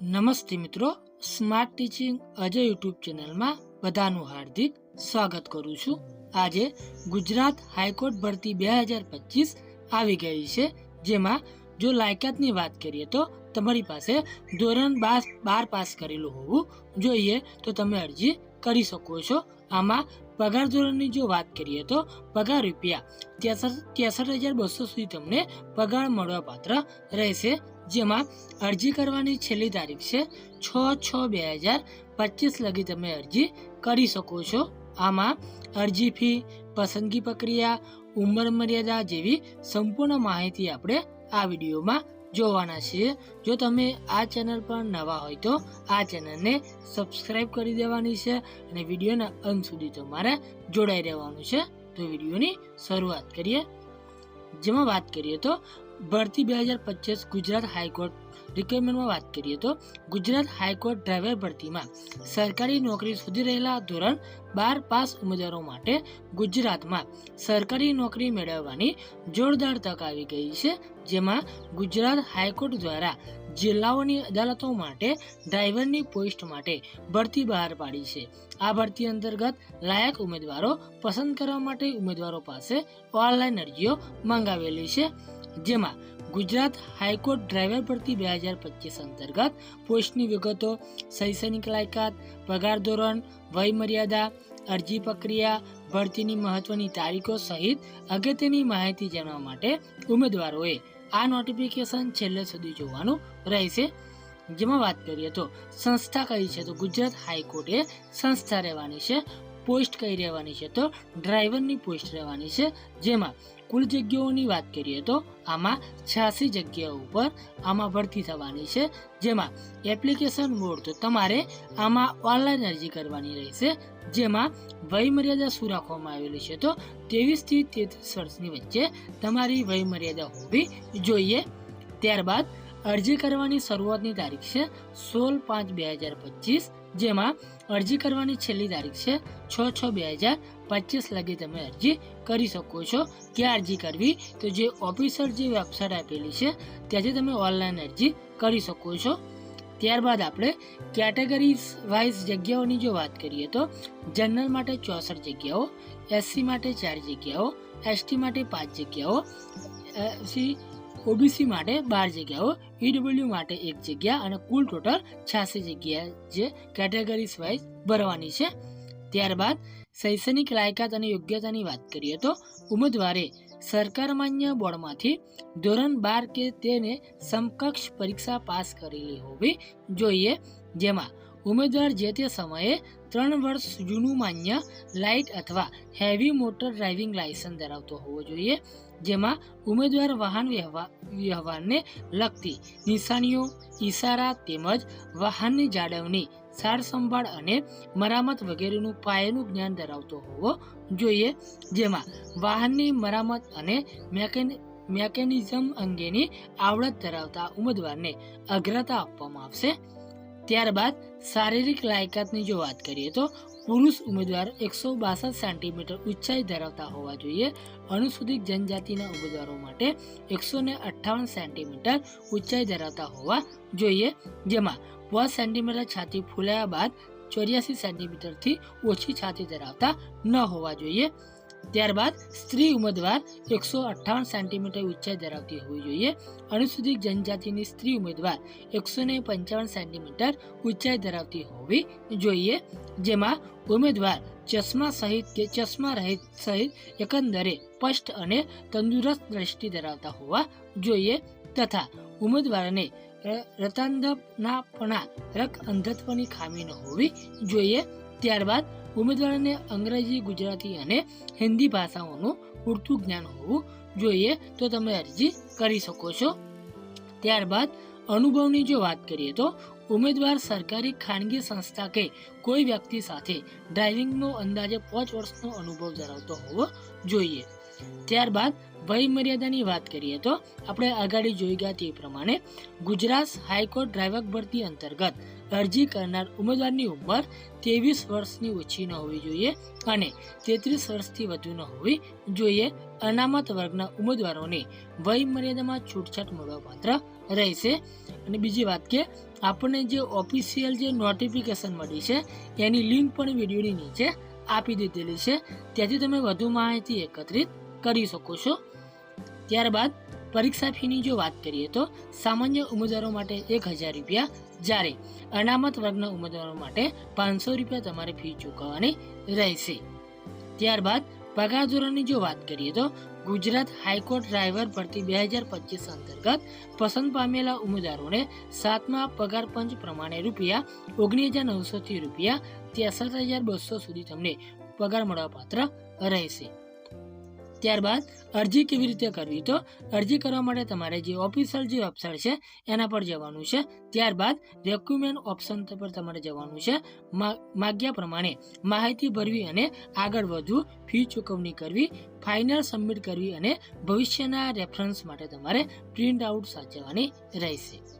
નમસ્તે મિત્રો smart teaching Ajay YouTube ચેનલમાં બધાનું હાર્દિક સ્વાગત કરું છું. આજે ગુજરાત હાઈકોર્ટ ભરતી બે હજાર પચીસ આવી ગઈ છે, જેમાં જો લાયકાતની વાત કરીએ તો તમારી પાસે ધોરણ બાર બાર પાસ કરેલું હોવું જોઈએ તો તમે અરજી કરી શકો છો. આમાં પગાર ધોરણની જો વાત કરીએ તો પગાર રૂપિયા ત્રેસઠ ત્રેસઠ હજાર બસો સુધી તમને પગાર મળવા પાત્ર રહેશે. જેમાં અરજી કરવાની છેલ્લી તારીખ છે છ છ બે હજાર પચીસ લગી તમે અરજી કરી શકો છો. આમાં અરજી ફી, પસંદગી પ્રક્રિયા, ઉંમર મર્યાદા જેવી સંપૂર્ણ માહિતી આપણે આ વિડીયોમાં જોવાના છીએ. જો તમે આ ચેનલ પર નવા હોય તો આ ચેનલને સબસ્ક્રાઈબ કરી દેવાની છે અને વિડીયોના અંત સુધી તમારે જોડાઈ રહેવાનું છે. તો વિડીયોની શરૂઆત કરીએ. જેમાં વાત કરીએ તો ભરતી બે હજાર પચીસ ગુજરાત હાઈકોર્ટ રિક્વાયરમેન્ટમાં વાત કરીએ તો ગુજરાત હાઈકોર્ટ ડ્રાઈવર ભરતીમાં સરકારી નોકરી શોધી રહેલા ધોરણ બાર પાસ ઉમેદવારો માટે ગુજરાતમાં સરકારી નોકરી મેળવવાની જોરદાર તક આવી ગઈ છે, જેમાં ગુજરાત હાઈકોર્ટ દ્વારા જિલ્લાઓની અદાલતો માટે ડ્રાઈવરની પોસ્ટ માટે ભરતી બહાર પાડી છે. આ ભરતી અંતર્ગત લાયક ઉમેદવારો પસંદ કરવા માટે ઉમેદવારો પાસે ઓનલાઈન અરજીઓ મંગાવેલી છે. જેમાં ગુજરાત હાઈકોર્ટ ડ્રાઈવર ભરતી બે હજાર પચીસ અંતર્ગત પોસ્ટની વિગતો, શૈક્ષણિક લાયકાત, પગાર ધોરણ, વયમર્યાદા, અરજી પ્રક્રિયા, ભરતીની મહત્વની તારીખો સહિત અગત્યની માહિતી જાણવા માટે ઉમેદવારોએ આ નોટિફિકેશન છેલ્લે સુધી જોવાનું રહેશે. જેમાં વાત કરીએ તો સંસ્થા કઈ છે? તો ગુજરાત હાઈકોર્ટે સંસ્થા રહેવાની છે પોસ્ટ કઈ રહેવાની છે તો ડ્રાઈવરની પોસ્ટ રહેવાની છે. જેમાં કુલ જગ્યાઓની વાત કરીએ તો આમાં છ્યાસી જગ્યાઓ ઉપર આમાં ભરતી થવાની છે. જેમાં એપ્લિકેશન મોડ તો તમારે આમાં ઓનલાઈન અરજી કરવાની રહેશે. જેમાં વયમર્યાદા શું રાખવામાં આવેલી છે તો ત્રેવીસથી તેત્રીસ વર્ષની વચ્ચે તમારી વયમર્યાદા હોવી જોઈએ. ત્યારબાદ અરજી કરવાની શરૂઆતની તારીખ છે સોળ પાંચ બે હજાર પચીસ. જેમાં અરજી કરવાની છેલ્લી તારીખ છે છ છ બે હજાર પચીસ લગી તમે અરજી કરી શકો છો. ક્યાં અરજી કરવી? તો જે ઓફિસર જે વેબસાઇટ આપેલી છે, ત્યાંથી તમે ઓનલાઈન અરજી કરી શકો છો. ત્યારબાદ આપણે કેટેગરી વાઇઝ જગ્યાઓની જો વાત કરીએ તો જનરલ માટે ચોસઠ જગ્યાઓ, એસસી માટે ચાર જગ્યાઓ, એસટી માટે પાંચ જગ્યાઓ, એસસી ઓબીસી માટે બાર જગ્યાઓ ઈડબ્લ્યુ માટે એક જગ્યા અને કુલ ટોટલ છ્યાસી જગ્યા જે કેટેગરીઝ વાઇઝ ભરવાની છે. ત્યારબાદ શૈક્ષણિક લાયકાત અને યોગ્યતાની વાત કરીએ તો ઉમેદવારે સરકાર માન્ય બોર્ડમાંથી ધોરણ બાર કે તેને સમકક્ષ પરીક્ષા પાસ કરેલી હોવી જોઈએ, જેમાં ઉમેદવાર જે તે સમયે ત્રણ વર્ષ જૂનું માન્ય લાઇટ અથવા હેવી મોટર ડ્રાઇવિંગ લાયસન્સ ધરાવતો હોવો જોઈએ, જેમાં ઉમેદવાર વાહન વ્યવહાર, વ્યવહારને લગતી નિશાનીઓ ઇશારા તેમજ વાહનની જાળવણી, સારસંભાળ અને મરામત વગેરેનું પાયાનું જ્ઞાન ધરાવતો હોવો જોઈએ, જેમાં વાહનની મરામત અને મેકેનિ, મેકેનિઝમ અંગેની આવડત ધરાવતા ઉમેદવારને અગ્રતા આપવામાં આવશે. ત્યારબાદ શારીરિક લાયકાતની જો વાત કરીએ તો પુરુષ ઉમેદવાર એકસો બાસઠ સેન્ટીમીટર ઊંચાઈ ધરાવતા હોવા જોઈએ. અનુસૂચિત જનજાતિના ઉમેદવારો માટે એકસો ને અઠ્ઠાવન સેન્ટીમીટર ઊંચાઈ ધરાવતા હોવા જોઈએ. જેમાં પાંચ સેન્ટીમીટર છાતી ફૂલાયા બાદ ચોર્યાસી સેન્ટીમીટરથી ઓછી છાતી ધરાવતા ન હોવા જોઈએ. ત્યારબાદ સ્ત્રી ઉમેદવાર એકસો અઠ્ઠાવન સેન્ટીમીટર ઊંચાઈ ધરાવતી હોવી જોઈએ. અનુસૂચિત જનજાતિની સ્ત્રી ઉમેદવાર એકસો ને પંચાવન સેન્ટીમીટર ઊંચાઈ ધરાવતી હોવી જોઈએ. જેમાં ઉમેદવાર ચશ્મા સહિત કે ચશ્મા રહિત સહિત એકંદરે સ્પષ્ટ અને તંદુરસ્ત દ્રષ્ટિ ધરાવતા હોવા જોઈએ તથા ઉમેદવારને રતાંધપણા રક અંધત્વની ખામી ન હોવી જોઈએ. ત્યારબાદ ઉમેદવારને અંગ્રેજી, ગુજરાતી અને હિન્દી ભાષાઓનું પૂરતું જ્ઞાન હોવું જોઈએ તો તમે અરજી કરી શકો છો. ત્યારબાદ અનુભવની જો વાત કરીએ તો ઉમેદવાર સરકારી ખાનગી સંસ્થા કે કોઈ વ્યક્તિ સાથે ડ્રાઇવિંગનો અંદાજે પાંચ વર્ષનો અનુભવ ધરાવતો હોવો જોઈએ. ત્યારબાદ વય મર્યાદાની વાત કરીએ તો આપણે આગાડી જોઈ ગયા તે પ્રમાણે ગુજરાત હાઈકોર્ટ ડ્રાઈવર ભરતી અંતર્ગત અરજી કરનાર ઉમેદવારની ઉંમર ત્રેવીસ વર્ષની ઓછી ન હોવી જોઈએ અને તેત્રીસ વર્ષથી વધુ ન હોવી જોઈએ. અનામત વર્ગના ઉમેદવારોને વય મર્યાદામાં છૂટછાટ મળવાપાત્ર રહેશે. અને બીજી વાત કે આપણને જે ઓફિશિયલ જે નોટિફિકેશન મળી છે એની લિંક પણ વિડીયોની નીચે આપી દીધેલી છે. ત્યાંથી તમે વધુ માહિતી એકત્રિત કરી શકો છો. ત્યારબાદ પરીક્ષા ફીની જો વાત કરીએ તો સામાન્ય ઉમેદવારો માટે એક હજાર રૂપિયા જ્યારે અનામત વર્ગના ઉમેદવારો માટે પાંચસો રૂપિયા તમારે ફી ચૂકવવાની રહેશે. ત્યારબાદ પગાર ધોરણની જો વાત કરીએ તો ગુજરાત હાઈકોર્ટ ડ્રાઈવર ભરતી બે હજાર પચીસ અંતર્ગત પસંદ પામેલા ઉમેદવારોને સાતમા પગાર પંચ પ્રમાણે રૂપિયા ઓગણીસ હજાર નવસોથી રૂપિયા ત્રેસઠ હજાર બસો સુધી તમને પગાર મળવાપાત્ર રહેશે. ત્યારબાદ અરજી કેવી રીતે કરવી? તો અરજી કરવા માટે તમારે જે ઓફિશિયલ જે વેબસાઇટ છે, એના પર જવાનું છે. ત્યારબાદ ડોક્યુમેન્ટ ઓપ્શન પર તમારે જવાનું છે. માગ્યા પ્રમાણે માહિતી ભરવી અને આગળ વધવું ફી ચૂકવણી કરવી ફાઇનલ સબમિટ કરવી અને ભવિષ્યના રેફરન્સ માટે તમારે પ્રિન્ટ આઉટ સાચવવાની રહેશે.